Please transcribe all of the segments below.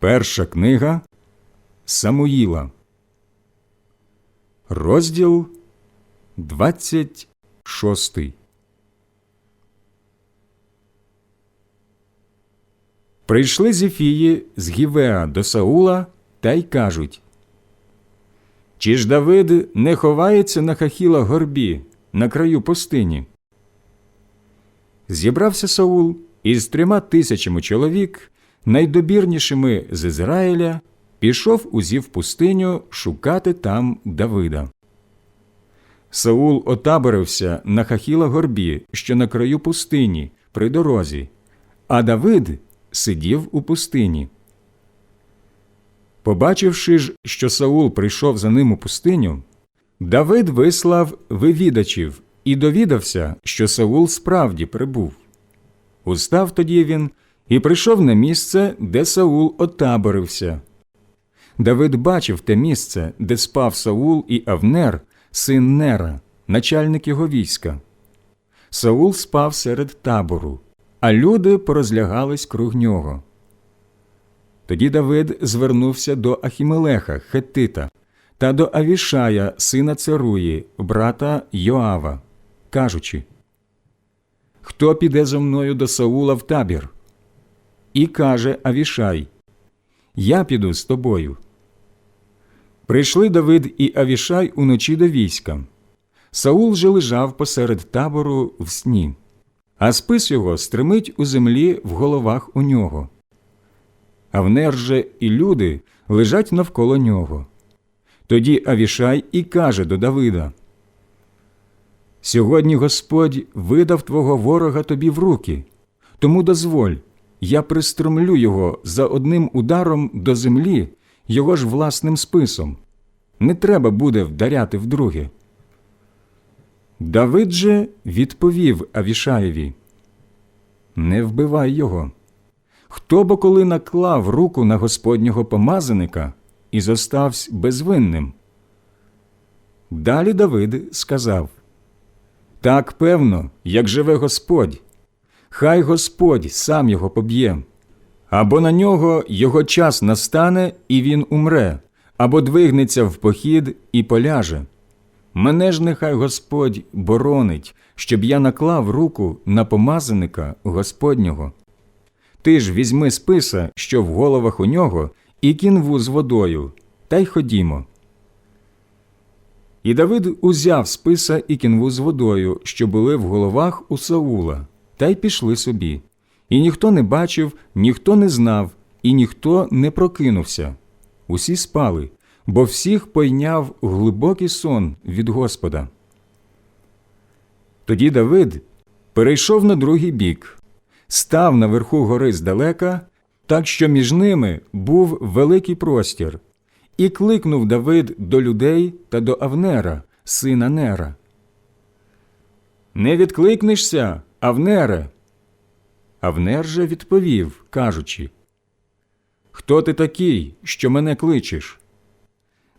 Перша книга Самуїла, розділ 26. Прийшли зіфії з Гівеа до Саула та й кажуть Чи ж Давид не ховається на хахіла горбі на краю пустині? Зібрався Саул із трьома тисячами чоловік, найдобірнішими з Ізраїля, пішов у зів пустиню шукати там Давида. Саул отаборився на хахіла горбі, що на краю пустині, при дорозі, а Давид сидів у пустині. Побачивши ж, що Саул прийшов за ним у пустиню, Давид вислав вивідачів і довідався, що Саул справді прибув. Устав тоді він і прийшов на місце, де Саул отаборився. Давид бачив те місце, де спав Саул і Авнер, син Нера, начальник його війська. Саул спав серед табору, а люди порозлягались круг нього. Тоді Давид звернувся до Ахімелеха, Хеттита, та до Авішая, сина Церуї, брата Йоава, кажучи Хто піде зо мною до Саула в табір? І каже Авішай Я піду з тобою. Прийшли Давид і Авішай уночі до війська. Саул же лежав посеред табору в сні, а спис його стримить у землі в головах у нього. Авнер же і люди лежать навколо нього. Тоді Авішай і каже до Давида Сьогодні Господь видав твого ворога тобі в руки, тому дозволь, я пристромлю його за одним ударом до землі, його ж власним списом. Не треба буде вдаряти вдруге. Давид же відповів Авішаєві Не вбивай його. Хто бо коли наклав руку на Господнього помазаника і зостався безвинним? Далі Давид сказав Так певно, як живе Господь, хай Господь сам його поб'є, або на нього його час настане, і він умре, або двигнеться в похід і поляже. Мене ж нехай Господь боронить, щоб я наклав руку на помазаника Господнього. Ти ж візьми списа, що в головах у нього, і кінву з водою, та й ходімо. І Давид узяв списа і кінву з водою, що були в головах у Саула, та й пішли собі. І ніхто не бачив, ніхто не знав, і ніхто не прокинувся. Усі спали, бо всіх пойняв глибокий сон від Господа. Тоді Давид перейшов на другий бік, став наверху гори здалека, так що між ними був великий простір, і кликнув Давид до людей та до Авнера, сина Нера. Не відкликнешся, Авнере. Авнер же відповів, кажучи Хто ти такий, що мене кличеш?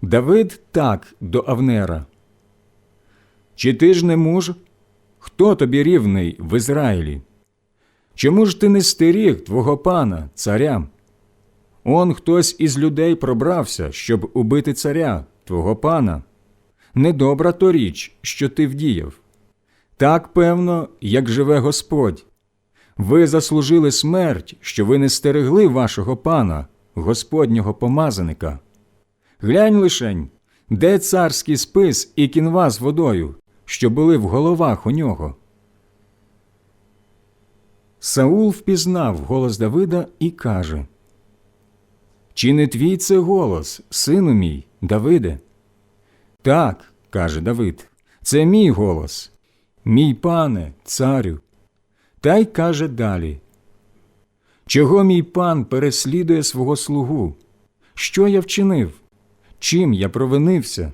Давид так до Авнера. Чи ти ж не муж? Хто тобі рівний в Ізраїлі? Чому ж ти не стеріг твого пана, царя? Он хтось із людей пробрався, щоб убити царя, твого пана. Недобра то річ, що ти вдіяв. Так певно, як живе Господь. Ви заслужили смерть, що ви не стерегли вашого пана, Господнього помазаника. Глянь лишень, де царський спис і кінва з водою, що були в головах у нього. Саул впізнав голос Давида і каже Чи не твій це голос, сину мій, Давиде? Так, каже Давид, це мій голос, мій пане, царю. Та й каже далі Чого мій пан переслідує свого слугу? Що я вчинив? Чим я провинився?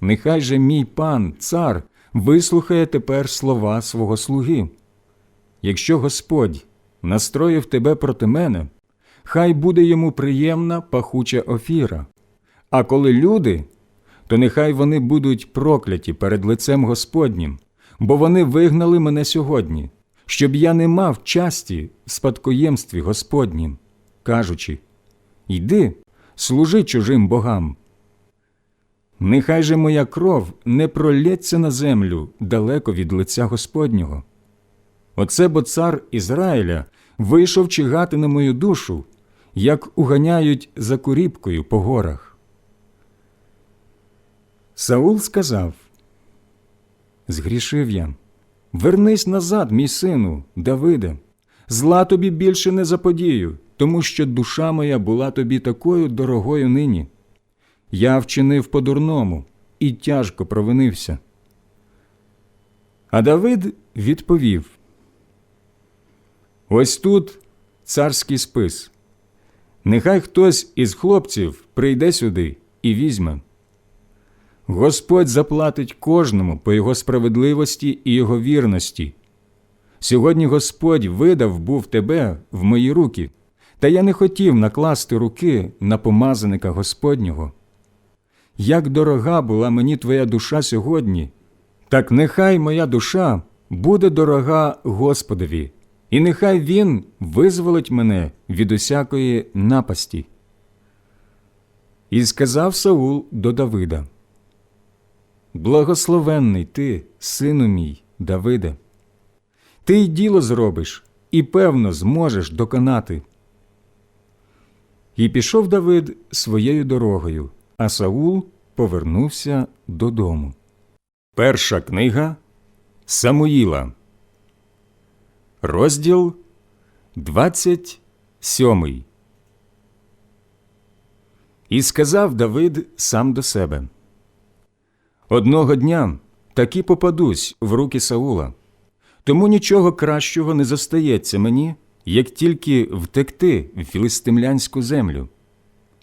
Нехай же мій пан, цар, вислухає тепер слова свого слуги. Якщо Господь настроїв тебе проти мене, хай буде йому приємна пахуча офіра. А коли люди, то нехай вони будуть прокляті перед лицем Господнім, бо вони вигнали мене сьогодні, щоб я не мав часті в спадкоємстві Господнім, кажучи Йди, служи чужим богам. Нехай же моя кров не пролється на землю далеко від лиця Господнього. Оце бо цар Ізраїля вийшов чигати на мою душу, як уганяють за куріпкою по горах. Саул сказав Згрішив я. Вернись назад, мій сину, Давиде, зла тобі більше не заподію, тому що душа моя була тобі такою дорогою нині. Я вчинив по-дурному і тяжко провинився. А Давид відповів Ось тут царський спис. Нехай хтось із хлопців прийде сюди і візьме. Господь заплатить кожному по його справедливості і його вірності. Сьогодні Господь видав був тебе в мої руки, та я не хотів накласти руки на помазаника Господнього. Як дорога була мені твоя душа сьогодні, так нехай моя душа буде дорога Господові, і нехай Він визволить мене від усякої напасті. І сказав Саул до Давида Благословенний ти, сину мій, Давиде. Ти й діло зробиш і певно зможеш доконати. І пішов Давид своєю дорогою, а Саул повернувся додому. Перша книга Самуїла, розділ 27. І сказав Давид сам до себе Одного дня таки попадусь в руки Саула, тому нічого кращого не зостається мені, як тільки втекти в філистимлянську землю.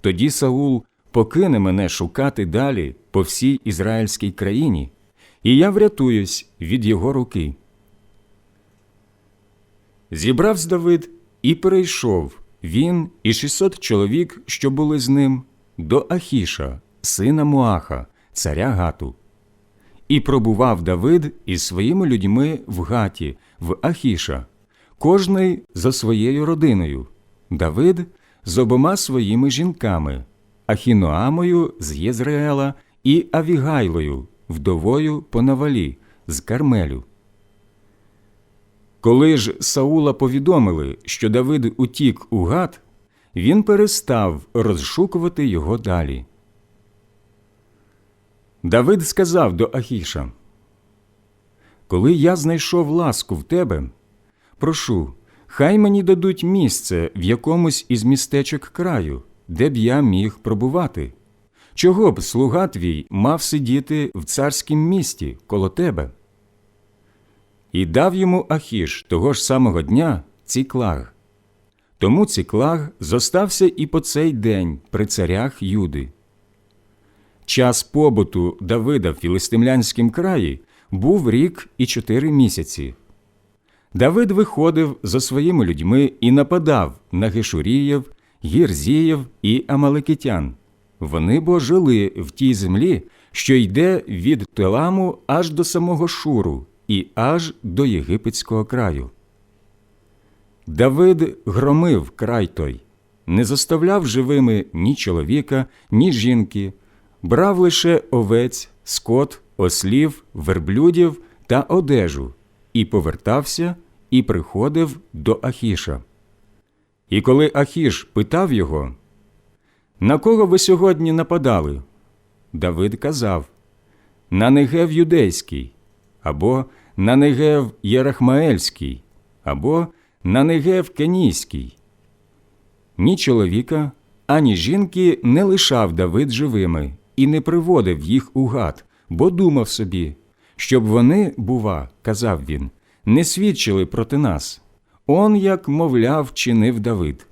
Тоді Саул покине мене шукати далі по всій ізраїльській країні, і я врятуюсь від його руки. Зібравсь Давид і перейшов він і 600 чоловік, що були з ним, до Ахіша, сина Муаха, царя Гату. І пробував Давид із своїми людьми в Гаті, в Ахіша, кожний за своєю родиною, Давид з обома своїми жінками, Ахіноамою з Єзреела і Авігайлою, вдовою по Навалі, з Кармелю. Коли ж Саула повідомили, що Давид утік у Гат, він перестав розшукувати його далі. Давид сказав до Ахіша Коли я знайшов ласку в тебе, прошу, хай мені дадуть місце в якомусь із містечок краю, де б я міг пробувати. Чого б слуга твій мав сидіти в царськім місті коло тебе? І дав йому Ахіш того ж самого дня ціклаг. Тому ціклаг зостався і по цей день при царях Юди. Час побуту Давида в Філистимлянськім краї був рік і чотири місяці. Давид виходив за своїми людьми і нападав на Гешуріїв, Гірзіїв і Амалекитян. Вони бо жили в тій землі, що йде від Теламу аж до самого Шуру і аж до єгипетського краю. Давид громив край той, не заставляв живими ні чоловіка, ні жінки брав лише овець, скот, ослів, верблюдів та одежу, і повертався і приходив до Ахіша. І коли Ахіш питав його, на кого ви сьогодні нападали? Давид казав на Негев Юдейський, або на Негев Єрахмаельський, або на Негев Кенійський. Ні чоловіка, ані жінки не лишав Давид живими і не приводив їх у гад, бо думав собі, щоб вони, бува, казав він, не свідчили проти нас. Он, як, мовляв, чинив Давид.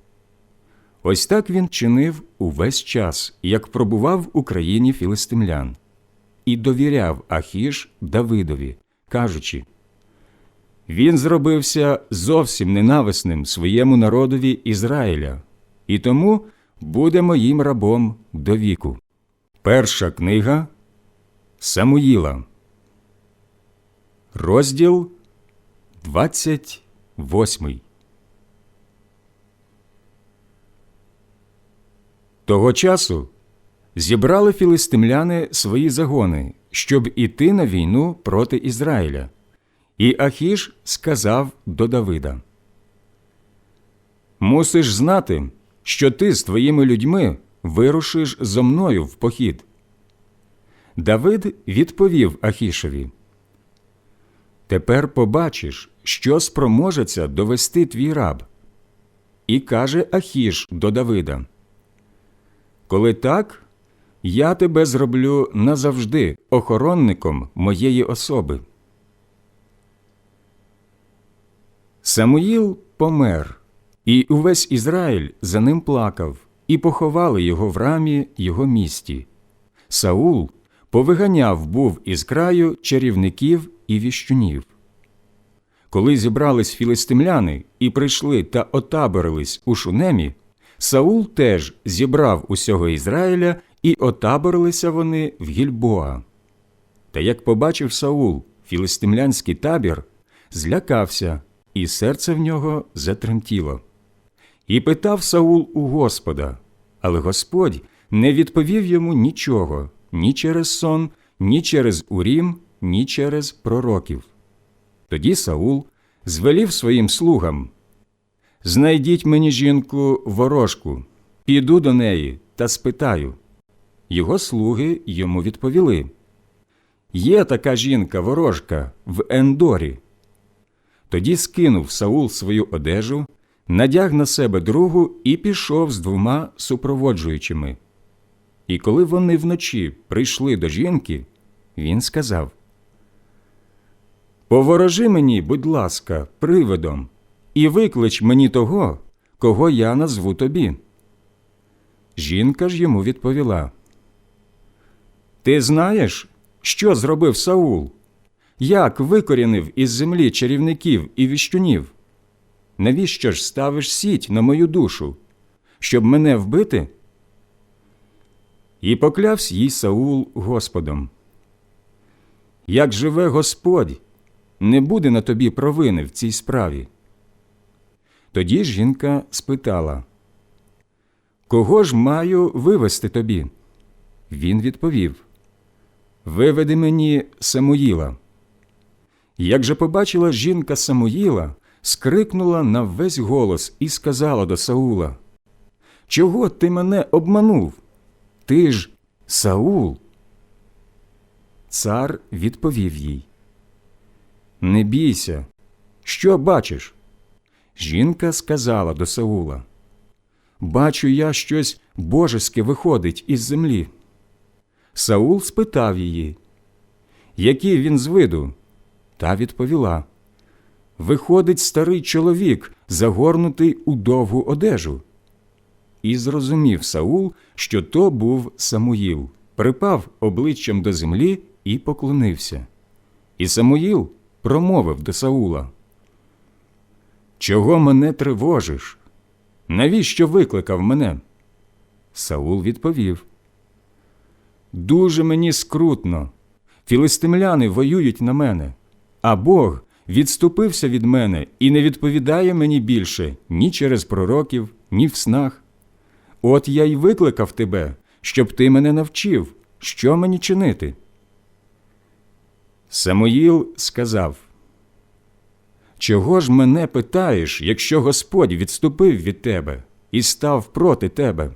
Ось так він чинив увесь час, як пробував в Україні філистимлян, і довіряв Ахіш Давидові, кажучи Він зробився зовсім ненависним своєму народові Ізраїля, і тому буде моїм рабом до віку. Перша книга Самуїла, розділ 28. Того часу зібрали філистимляни свої загони, щоб іти на війну проти Ізраїля. І Ахіш сказав до Давида: Мусиш знати, що ти з твоїми людьми вирушиш зо мною в похід. Давид відповів Ахішеві: Тепер побачиш, що спроможеться довести твій раб. І каже Ахіш до Давида: Коли так, я тебе зроблю назавжди охоронником моєї особи. Самуїл помер, і увесь Ізраїль за ним плакав, і поховали його в рамі його місті. Саул повиганяв був із краю чарівників і віщунів. Коли зібрались філистимляни і прийшли та отаборились у шунемі, Саул теж зібрав усього Ізраїля, і отаборилися вони в Гільбоа. Та як побачив Саул філистимлянський табір, злякався, і серце в нього затремтіло. І питав Саул у Господа, але Господь не відповів йому нічого ні через сон, ні через Урім, ні через пророків. Тоді Саул звелів своїм слугам Знайдіть мені жінку ворожку, піду до неї та спитаю. Його слуги йому відповіли Є така жінка ворожка в Ендорі. Тоді скинув Саул свою одежу, надяг на себе другу і пішов з двома супроводжуючими. І коли вони вночі прийшли до жінки, він сказав Поворожи мені, будь ласка, привидом, і виклич мені того, кого я назву тобі. Жінка ж йому відповіла Ти знаєш, що зробив Саул? Як викорінив із землі чарівників і віщунів? Навіщо ж ставиш сіть на мою душу, щоб мене вбити? І поклявсь їй Саул Господом. Як живе Господь, не буде на тобі провини в цій справі. Тоді жінка спитала Кого ж маю вивести тобі? Він відповів Виведи мені Самуїла. Як же побачила жінка Самуїла, скрикнула на весь голос і сказала до Саула Чого ти мене обманув? Ти ж Саул. Цар відповів їй Не бійся, що бачиш? Жінка сказала до Саула Бачу я щось божеське виходить із землі. Саул спитав її, який він з виду? Та відповіла Виходить старий чоловік, загорнутий у довгу одежу. І зрозумів Саул, що то був Самуїл, припав обличчям до землі і поклонився. І Самуїл промовив до Саула Чого мене тривожиш? Навіщо викликав мене? Саул відповів Дуже мені скрутно. Філистимляни воюють на мене, а Бог відступився від мене і не відповідає мені більше ні через пророків, ні в снах. От я й викликав тебе, щоб ти мене навчив, що мені чинити. Самуїл сказав Чого ж мене питаєш, якщо Господь відступив від тебе і став проти тебе?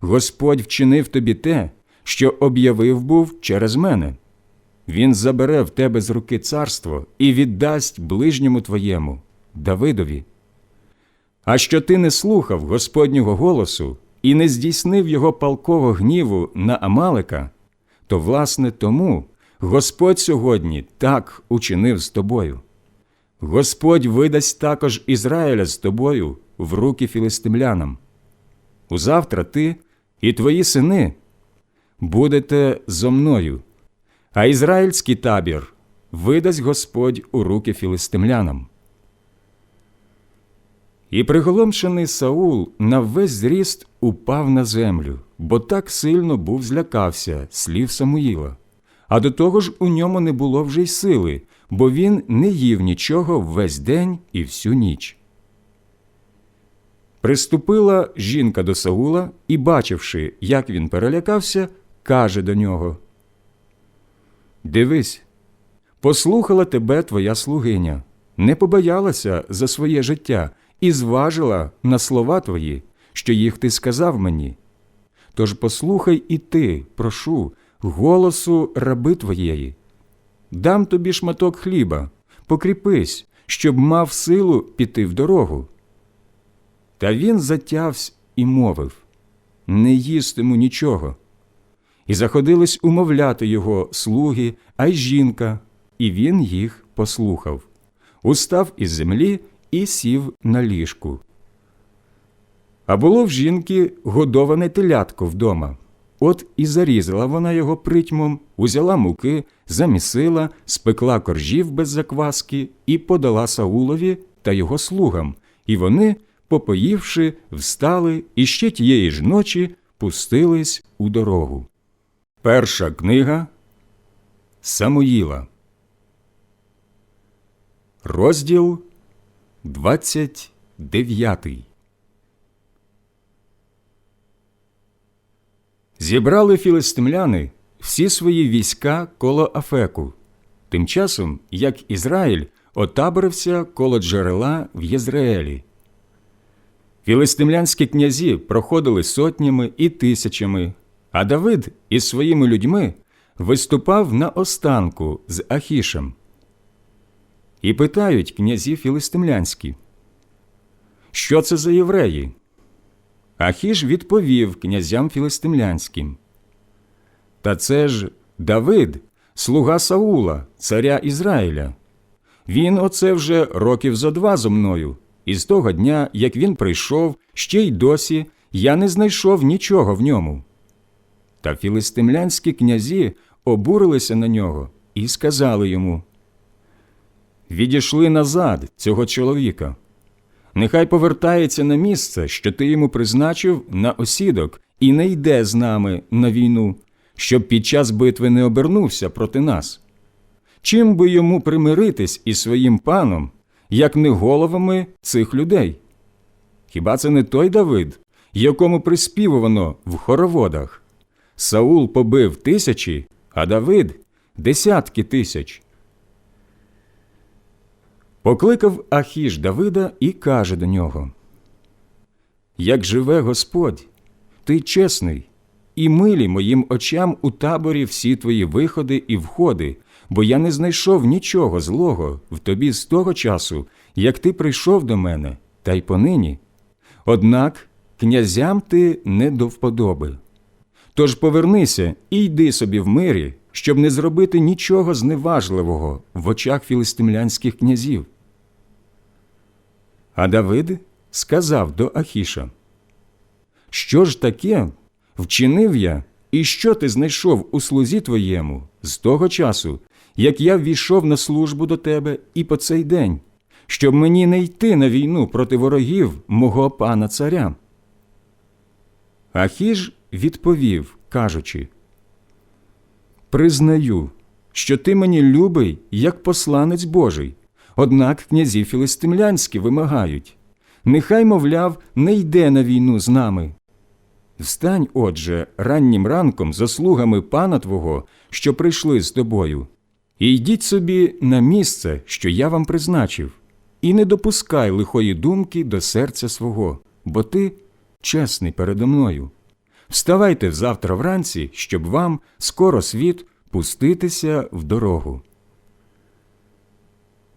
Господь вчинив тобі те, що об'явив був через мене. Він забере в тебе з руки царство і віддасть ближньому твоєму, Давидові. А що ти не слухав Господнього голосу і не здійснив його палкового гніву на Амалика, то, власне, тому Господь сьогодні так учинив з тобою. Господь видасть також Ізраїля з тобою в руки філистимлянам. Узавтра ти і твої сини будете зо мною, а ізраїльський табір видасть Господь у руки філистимлянам. І приголомшений Саул на весь зріст упав на землю, бо так сильно був злякався слів Самуїла. А до того ж у ньому не було вже й сили, бо він не їв нічого весь день і всю ніч. Приступила жінка до Саула і, бачивши, як він перелякався, каже до нього Дивись, послухала тебе твоя слугиня, не побоялася за своє життя і зважила на слова твої, що їх ти сказав мені. Тож послухай і ти, прошу, голосу раби твоєї. Дам тобі шматок хліба, покріпись, щоб мав силу піти в дорогу. Та він затявсь і мовив Не їстиму нічого. І заходились умовляти його слуги, а й жінка, і він їх послухав. Устав із землі і сів на ліжку. А було в жінки годоване телятко вдома. От і зарізала вона його притьмом, узяла муки, замісила, спекла коржів без закваски і подала Саулові та його слугам, і вони, попоївши, встали і ще тієї ж ночі пустились у дорогу. Перша книга Самуїла. Розділ 29 Зібрали філистимляни всі свої війська коло Афеку, тим часом як Ізраїль отаборився коло джерела в Єзраїлі. Філистимлянські князі проходили сотнями і тисячами, а Давид із своїми людьми виступав на останку з Ахішем. І питають князі філистимлянські, що це за євреї? Ахіш відповів князям філистимлянським. Та це ж Давид, слуга Саула, царя Ізраїля. Він оце вже років зо два зо мною, і з того дня, як він прийшов, ще й досі я не знайшов нічого в ньому. Та філистимлянські князі обурилися на нього і сказали йому Відійшли назад цього чоловіка. Нехай повертається на місце, що ти йому призначив на осідок, і не йде з нами на війну, щоб під час битви не обернувся проти нас. Чим би йому примиритись із своїм паном, як не головами цих людей? Хіба це не той Давид, якому приспівувано в хороводах? Саул побив тисячі, а Давид десятки тисяч. Покликав Ахіш Давида і каже до нього: Як живе Господь, ти чесний, і милі моїм очам у таборі всі твої виходи і входи, бо я не знайшов нічого злого в тобі з того часу, як ти прийшов до мене, та й понині. Однак князям ти не до вподоби. Тож повернися і йди собі в мирі, щоб не зробити нічого зневажливого в очах філистимлянських князів. А Давид сказав до Ахіша, Що ж таке вчинив я, і що ти знайшов у слузі твоєму з того часу, як я ввійшов на службу до тебе і по цей день, щоб мені не йти на війну проти ворогів мого пана царя? Ахіж відповів, кажучи, Признаю, що ти мені любий, як посланець Божий. Однак князі філистимлянські вимагають нехай, мовляв, не йде на війну з нами. Встань, отже, раннім ранком за слугами пана твого, що прийшли з тобою, і йдіть собі на місце, що я вам призначив, і не допускай лихої думки до серця свого, бо ти чесний передо мною. Вставайте завтра вранці, щоб вам скоро світ пуститися в дорогу.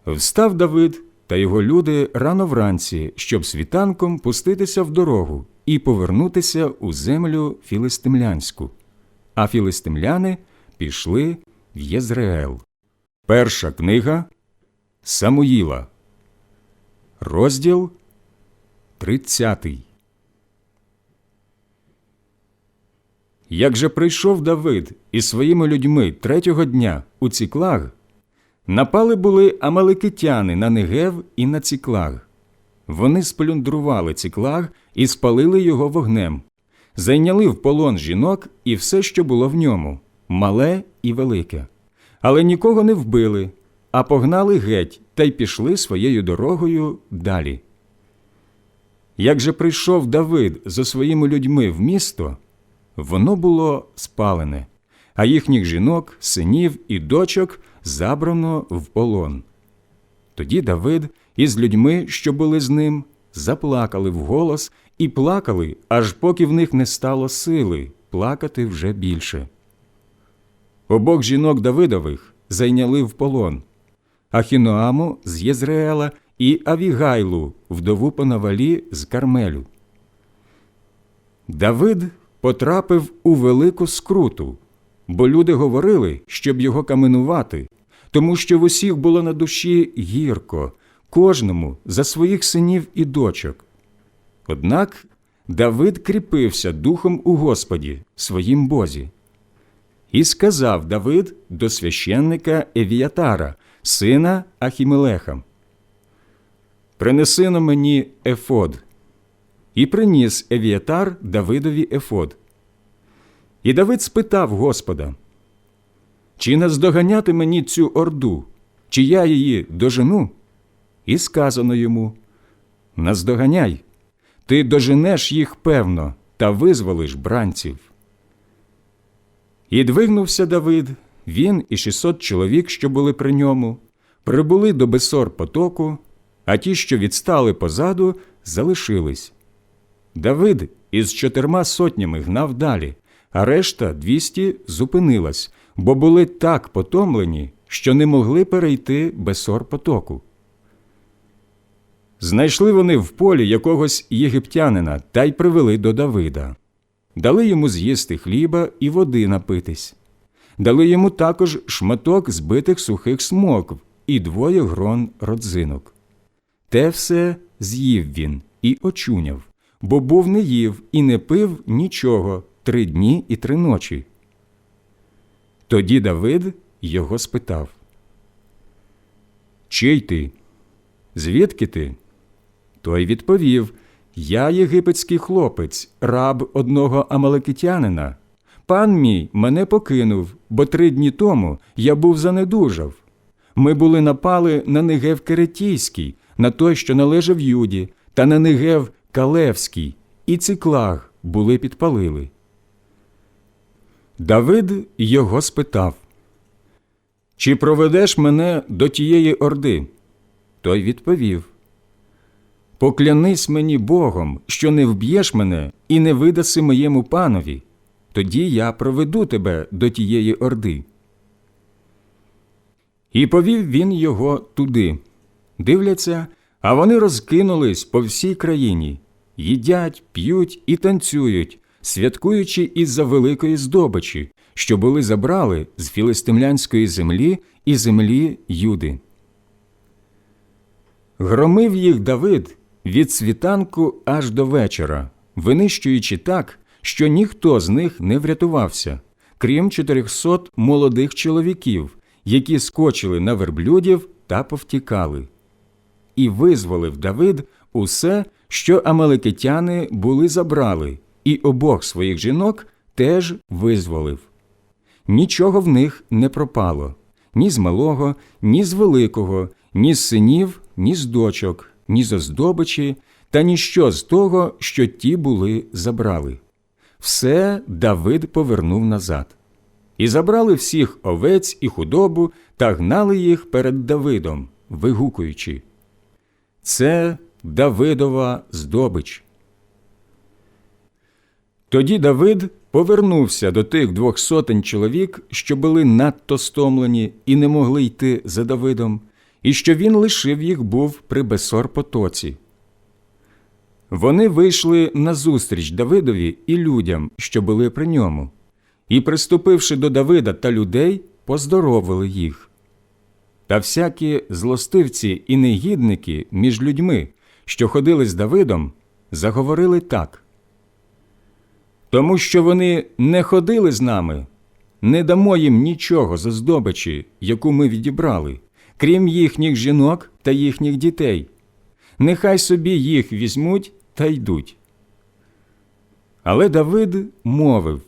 Встав Давид та його люди рано вранці, щоб світанком пуститися в дорогу і повернутися у землю філистимлянську. А філистимляни пішли в Єзреел. Перша книга Самуїла, розділ 30. Як же прийшов Давид із своїми людьми третього дня у Ціклаг, Напали були амаликитяни на Негев і на Ціклаг. Вони сплюндрували Ціклаг і спалили його вогнем, зайняли в полон жінок і все, що було в ньому, мале і велике. Але нікого не вбили, а погнали геть та й пішли своєю дорогою далі. Як же прийшов Давид зо своїми людьми в місто, воно було спалене, а їхніх жінок, синів і дочок забрано в полон. Тоді Давид із людьми, що були з ним, заплакали вголос і плакали, аж поки в них не стало сили плакати вже більше. Обох жінок Давидових зайняли в полон Ахіноаму з Єзреела і Авігайлу, вдову Панавалі з Кармелю. Давид потрапив у велику скруту, бо люди говорили, щоб його каменувати, тому що в усіх було на душі гірко, кожному за своїх синів і дочок. Однак Давид кріпився духом у Господі, своїм Бозі. І сказав Давид до священника Евіятара, сина Ахімелеха, Принеси на мені ефод. І приніс Евіятар Давидові ефод. І Давид спитав Господа, чи наздоганяти мені цю орду, чи я її дожену? І сказано йому Наздоганяй, ти доженеш їх певно та визволиш бранців. І двигнувся Давид, він і шістсот чоловік, що були при ньому, прибули до Бесор потоку, а ті, що відстали позаду, залишились. Давид із чотирма сотнями гнав далі, а решта двісті зупинилась, бо були так потомлені, що не могли перейти Бесор потоку. Знайшли вони в полі якогось єгиптянина та й привели до Давида. Дали йому з'їсти хліба і води напитись. Дали йому також шматок збитих сухих смокв і двоє грон родзинок. Те все з'їв він і очуняв, бо був не їв і не пив нічого три дні і три ночі. Тоді Давид його спитав Чий ти? Звідки ти? Той відповів Я єгипетський хлопець, раб одного амалекитянина. Пан мій мене покинув, бо три дні тому я був занедужав. Ми були напали на Негев Керетійський, на той, що належав Юді, та на Негев Калевський, і циклаг були підпалили. Давид його спитав Чи проведеш мене до тієї орди? Той відповів Поклянись мені Богом, що не вб'єш мене і не видаси моєму панові, тоді я проведу тебе до тієї орди. І повів він його туди. Дивляться, а вони розкинулись по всій країні, їдять, п'ють і танцюють, святкуючи із-за великої здобичі, що були забрали з філистимлянської землі і землі Юди. Громив їх Давид від світанку аж до вечора, винищуючи так, що ніхто з них не врятувався, крім чотирьохсот молодих чоловіків, які скочили на верблюдів та повтікали. І визволив Давид усе, що амаликитяни були забрали, і обох своїх жінок теж визволив. Нічого в них не пропало ні з малого, ні з великого, ні з синів, ні з дочок, ні з оздобичі, та ніщо з того, що ті були забрали. Все Давид повернув назад. І забрали всіх овець і худобу та гнали їх перед Давидом, вигукуючи. Це Давидова здобич. Тоді Давид повернувся до тих двох сотень чоловік, що були надто стомлені і не могли йти за Давидом, і що він лишив їх був при Бесор потоці. Вони вийшли назустріч Давидові і людям, що були при ньому, і, приступивши до Давида та людей, поздоровили їх. Та всякі злостивці і негідники між людьми, що ходили з Давидом, заговорили так. Тому що вони не ходили з нами, не дамо їм нічого за здобичі, яку ми відібрали, крім їхніх жінок та їхніх дітей. Нехай собі їх візьмуть та йдуть. Але Давид мовив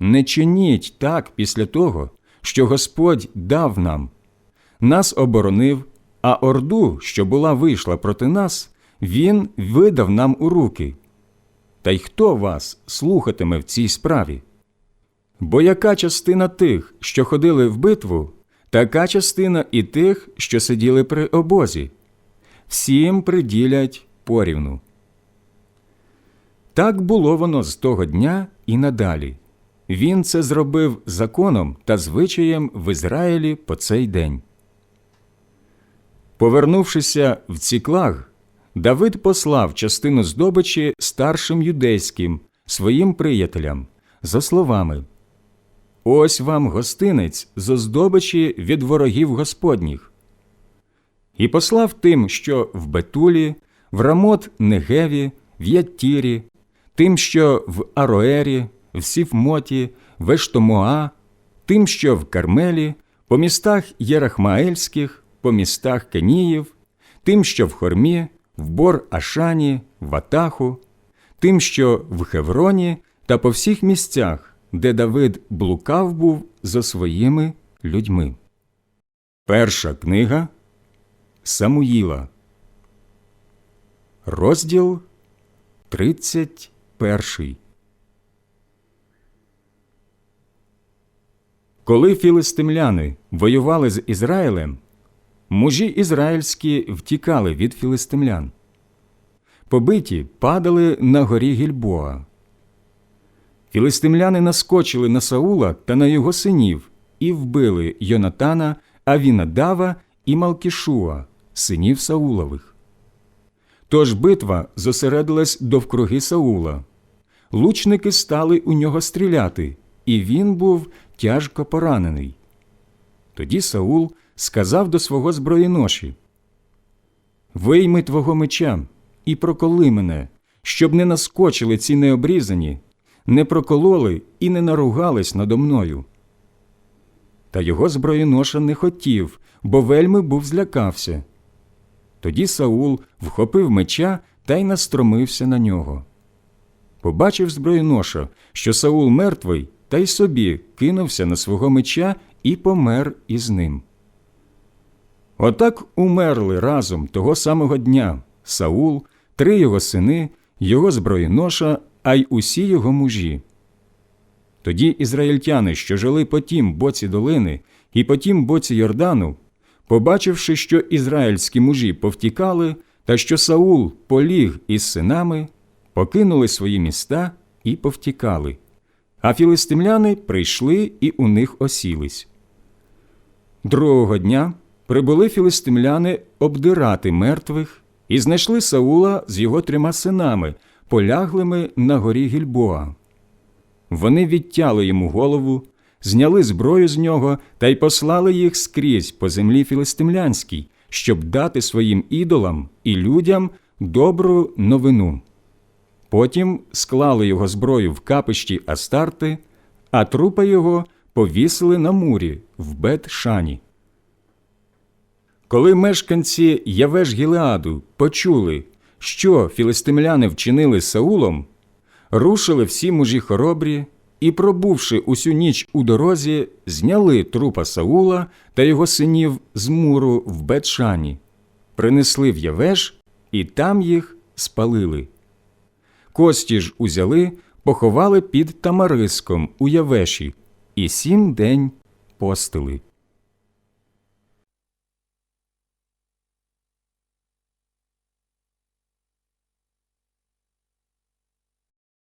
Не чиніть так після того, що Господь дав нам, нас оборонив, а орду, що була вийшла проти нас, він видав нам у руки. Та й хто вас слухатиме в цій справі? Бо яка частина тих, що ходили в битву, така частина і тих, що сиділи при обозі, всім приділять порівну. Так було воно з того дня і надалі. Він це зробив законом та звичаєм в Ізраїлі по цей день. Повернувшися в Ціклаг, Давид послав частину здобичі старшим юдейським, своїм приятелям, за словами Ось вам гостинець зо здобичі від ворогів Господніх. І послав тим, що в Бетулі, в Рамот Негеві, в Яттірі, тим, що в Ароері, в Сіфмоті, в Ештомоа, тим, що в Кармелі, по містах Єрахмаельських, по містах Кеніїв, тим, що в Хормі, в Бор Ашані, в Атаху, тим, що в Хевроні та по всіх місцях, де Давид блукав був за своїми людьми. Перша книга Самуїла, розділ 31. Коли філистимляни воювали з Ізраїлем, мужі ізраїльські втікали від філистимлян. Побиті падали на горі Гільбоа. Філистимляни наскочили на Саула та на його синів і вбили Йонатана, Авінадава і Малкішуа, синів Саулових. Тож битва зосередилась довкруги Саула. Лучники стали у нього стріляти, і він був тяжко поранений. Тоді Саул сказав до свого зброєноші Вийми твого меча і проколи мене, щоб не наскочили ці необрізані, не прокололи і не наругались надо мною. Та його зброєноша не хотів, бо вельми був злякався. Тоді Саул вхопив меча та й настромився на нього. Побачив зброєноша, що Саул мертвий, та й собі кинувся на свого меча і помер із ним. Отак умерли разом того самого дня Саул, три його сини, його зброєноша, а й усі його мужі. Тоді ізраїльтяни, що жили по тім боці долини і по тім боці Йордану, побачивши, що ізраїльські мужі повтікали, та що Саул поліг із синами, покинули свої міста і повтікали, а філистимляни прийшли і у них осілись. Другого дня прибули філистимляни обдирати мертвих і знайшли Саула з його трьома синами, поляглими на горі Гільбоа. Вони відтяли йому голову, зняли зброю з нього та й послали їх скрізь по землі філистимлянській, щоб дати своїм ідолам і людям добру новину. Потім склали його зброю в капищі Астарти, а трупа його повісили на мурі в Бет-Шані. Коли мешканці Явеш Гілеаду почули, що філистимляни вчинили Саулом, рушили всі мужі хоробрі і, пробувши усю ніч у дорозі, зняли трупа Саула та його синів з муру в Бетшані, принесли в Явеш і там їх спалили. Кості ж узяли, поховали під Тамариском у Явеші і сім день постили.